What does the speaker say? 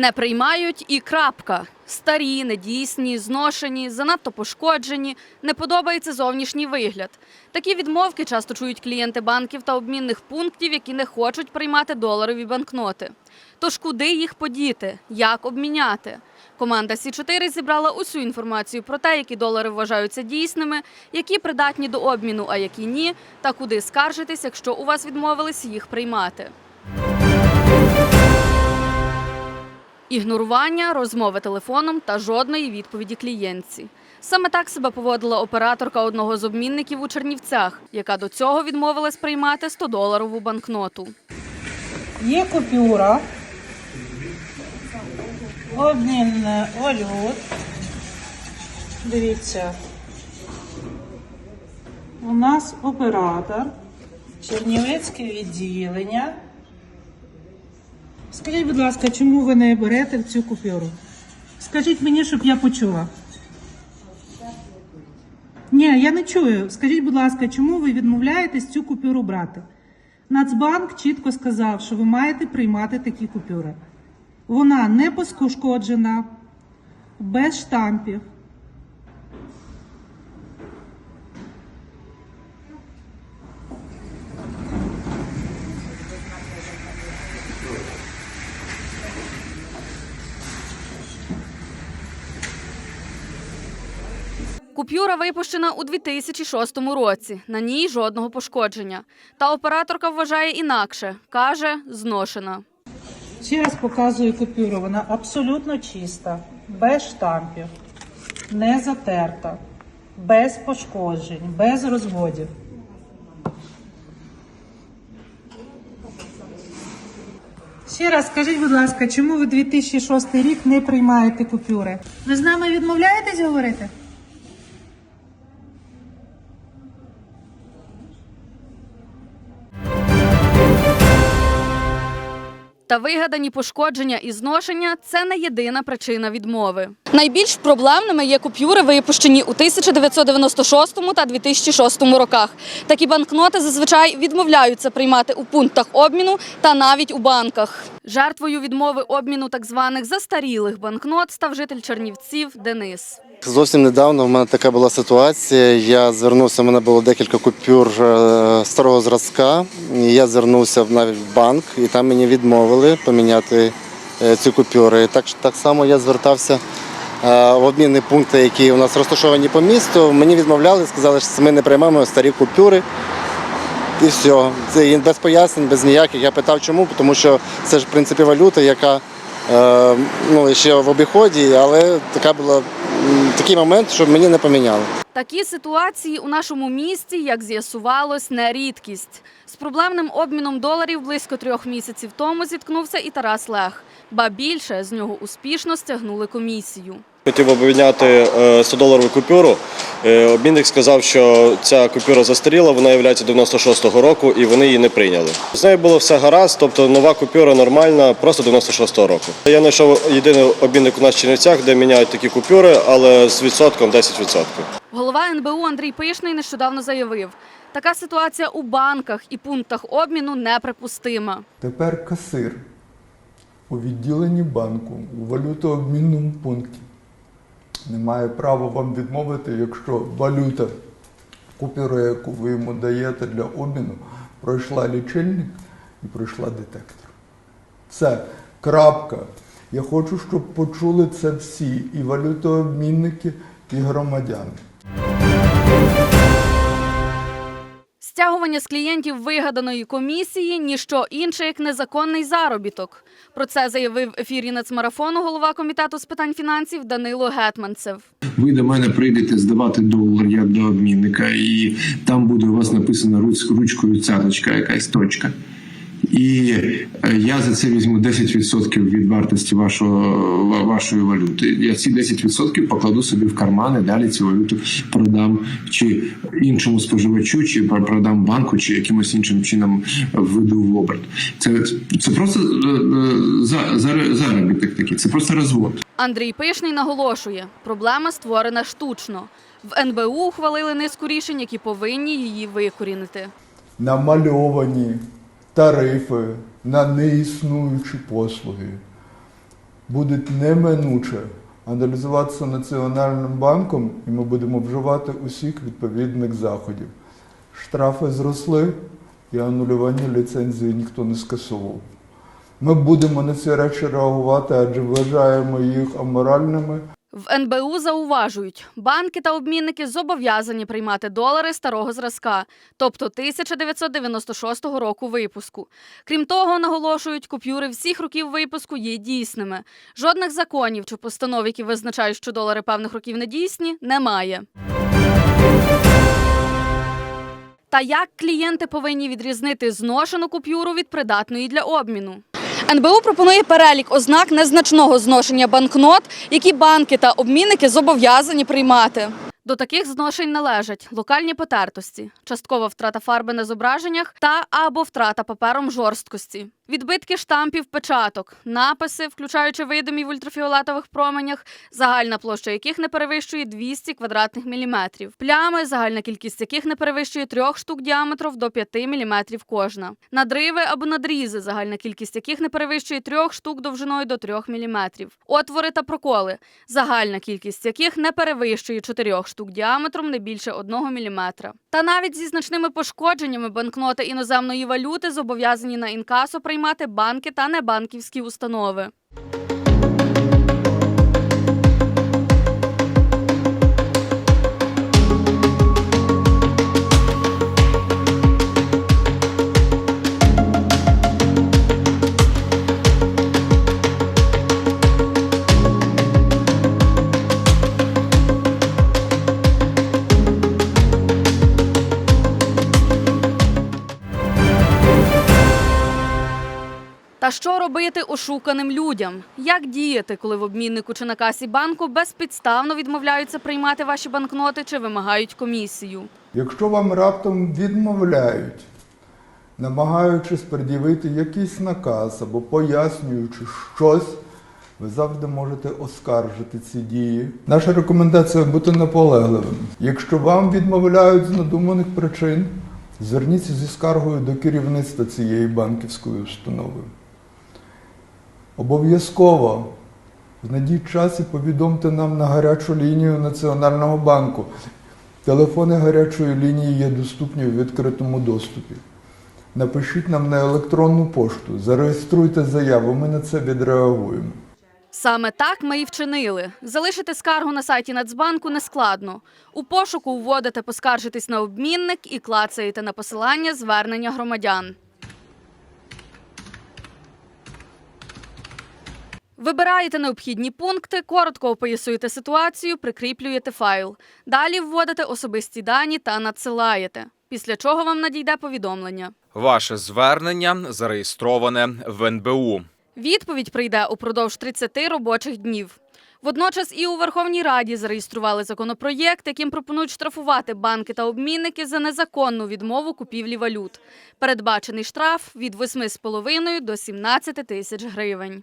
Не приймають і крапка. Старі, недійсні, зношені, занадто пошкоджені, не подобається зовнішній вигляд. Такі відмовки часто чують клієнти банків та обмінних пунктів, які не хочуть приймати доларові банкноти. Тож куди їх подіти? Як обміняти? Команда Сі 4 зібрала усю інформацію про те, які долари вважаються дійсними, які придатні до обміну, а які ні, та куди скаржитись, якщо у вас відмовились їх приймати. Ігнорування, розмови телефоном та жодної відповіді клієнтці. Саме так себе поводила операторка одного з обмінників у Чернівцях, яка до цього відмовилась приймати 100-доларову банкноту. Є купюра, обмін валют. Дивіться. У нас оператор, Чернівецьке відділення. Скажіть, будь ласка, чому ви не берете цю купюру? Скажіть мені, щоб я почула. Ні, я не чую. Скажіть, будь ласка, чому ви відмовляєтесь цю купюру брати? Нацбанк чітко сказав, що ви маєте приймати такі купюри. Вона не пошкоджена, без штампів. Купюра випущена у 2006 році. На ній жодного пошкодження. Та операторка вважає інакше. Каже, зношена. Ще раз показую купюру. Вона абсолютно чиста, без штампів, не затерта, без пошкоджень, без розводів. Ще раз скажіть, будь ласка, чому ви 2006 рік не приймаєте купюри? Ви з нами відмовляєтесь говорити? Та вигадані пошкодження і зношення це не єдина причина відмови. Найбільш проблемними є купюри, випущені у 1996 та 2006 роках. Такі банкноти зазвичай відмовляються приймати у пунктах обміну та навіть у банках. Жертвою відмови обміну так званих застарілих банкнот став житель Чернівців Денис. Зовсім недавно в мене така була ситуація. Я звернувся, в мене було декілька купюр е, старого зразка. Я звернувся навіть в банк, і там мені відмовили поміняти е, ці купюри. Так, так само я звертався е, в обмінні пункти, які у нас розташовані по місту. Мені відмовляли, сказали, що ми не приймаємо старі купюри. І все. Це без пояснень, без ніяких. Я питав, чому, тому що це ж в принципі валюта, яка е, ну, ще в обіході, але така була такий момент, що мені не поміняли. Такі ситуації у нашому місті, як з'ясувалось, не рідкість. З проблемним обміном доларів близько трьох місяців тому зіткнувся і Тарас Лех. Ба більше з нього успішно стягнули комісію. Хотів обміняти е, 100-доларову купюру. Е, Обмінник сказав, що ця купюра застаріла, вона є 96-го року і вони її не прийняли. З нею було все гаразд, тобто нова купюра нормальна, просто 96-го року. Я знайшов єдиний обмінник у нас в Чернівцях, де міняють такі купюри, але з відсотком 10%. Голова НБУ Андрій Пишний нещодавно заявив, така ситуація у банках і пунктах обміну неприпустима. Тепер касир у відділенні банку у валютообмінному пункті не має права вам відмовити, якщо валюта, купюра, яку ви йому даєте для обміну, пройшла лічильник і пройшла детектор. Це крапка. Я хочу, щоб почули це всі, і валютообмінники, і громадяни. Стягування з клієнтів вигаданої комісії ніщо інше, як незаконний заробіток. Про це заявив в ефірі нацмарафону голова комітету з питань фінансів Данило Гетманцев. Ви до мене прийдете здавати долар я до обмінника, і там буде у вас написана руч- ручкою цяточка, якась точка. І е, я за це візьму 10% від вартості вашого, вашої валюти. Я ці 10% покладу собі в карман і далі цю валюту продам чи іншому споживачу, чи продам банку, чи якимось іншим чином введу в оберт. Це, це просто е, е, за- за- заробіток такий, це просто розвод. Андрій Пишний наголошує, проблема створена штучно. В НБУ ухвалили низку рішень, які повинні її викорінити. намальовані тарифи на неіснуючі послуги. будуть неминуче аналізуватися Національним банком, і ми будемо вживати усіх відповідних заходів. Штрафи зросли і анулювання ліцензії ніхто не скасовував. Ми будемо на ці речі реагувати, адже вважаємо їх аморальними. В НБУ зауважують, банки та обмінники зобов'язані приймати долари старого зразка, тобто 1996 року випуску. Крім того, наголошують, купюри всіх років випуску є дійсними. Жодних законів чи постанов, які визначають, що долари певних років не дійсні, немає. Та як клієнти повинні відрізнити зношену купюру від придатної для обміну? НБУ пропонує перелік ознак незначного зношення банкнот, які банки та обмінники зобов'язані приймати. До таких зношень належать локальні потертості, часткова втрата фарби на зображеннях та або втрата папером жорсткості, відбитки штампів печаток, написи, включаючи видимі в ультрафіолетових променях, загальна площа яких не перевищує 200 квадратних міліметрів, плями, загальна кількість яких не перевищує трьох штук діаметром до 5 міліметрів кожна, надриви або надрізи, загальна кількість яких не перевищує трьох штук довжиною до 3 міліметрів, отвори та проколи, загальна кількість яких не перевищує 4 штук діаметром не більше 1 міліметра. Та навіть зі значними пошкодженнями банкноти іноземної валюти зобов'язані на інкасо приймати банки та небанківські установи. Та що робити ошуканим людям? Як діяти, коли в обміннику чи на касі банку безпідставно відмовляються приймати ваші банкноти чи вимагають комісію? Якщо вам раптом відмовляють, намагаючись пред'явити якийсь наказ або пояснюючи щось, ви завжди можете оскаржити ці дії. Наша рекомендація бути наполегливим. Якщо вам відмовляють з надуманих причин, зверніться зі скаргою до керівництва цієї банківської установи. Обов'язково знайдіть час і повідомте нам на гарячу лінію Національного банку. Телефони гарячої лінії є доступні у відкритому доступі. Напишіть нам на електронну пошту, зареєструйте заяву, ми на це відреагуємо. Саме так ми і вчинили. Залишити скаргу на сайті Нацбанку нескладно. У пошуку вводите поскаржитись на обмінник і клацаєте на посилання звернення громадян. Вибираєте необхідні пункти, коротко описуєте ситуацію, прикріплюєте файл. Далі вводите особисті дані та надсилаєте. Після чого вам надійде повідомлення. Ваше звернення зареєстроване в НБУ. Відповідь прийде упродовж 30 робочих днів. Водночас і у Верховній Раді зареєстрували законопроєкт, яким пропонують штрафувати банки та обмінники за незаконну відмову купівлі валют. Передбачений штраф від 8,5 до 17 тисяч гривень.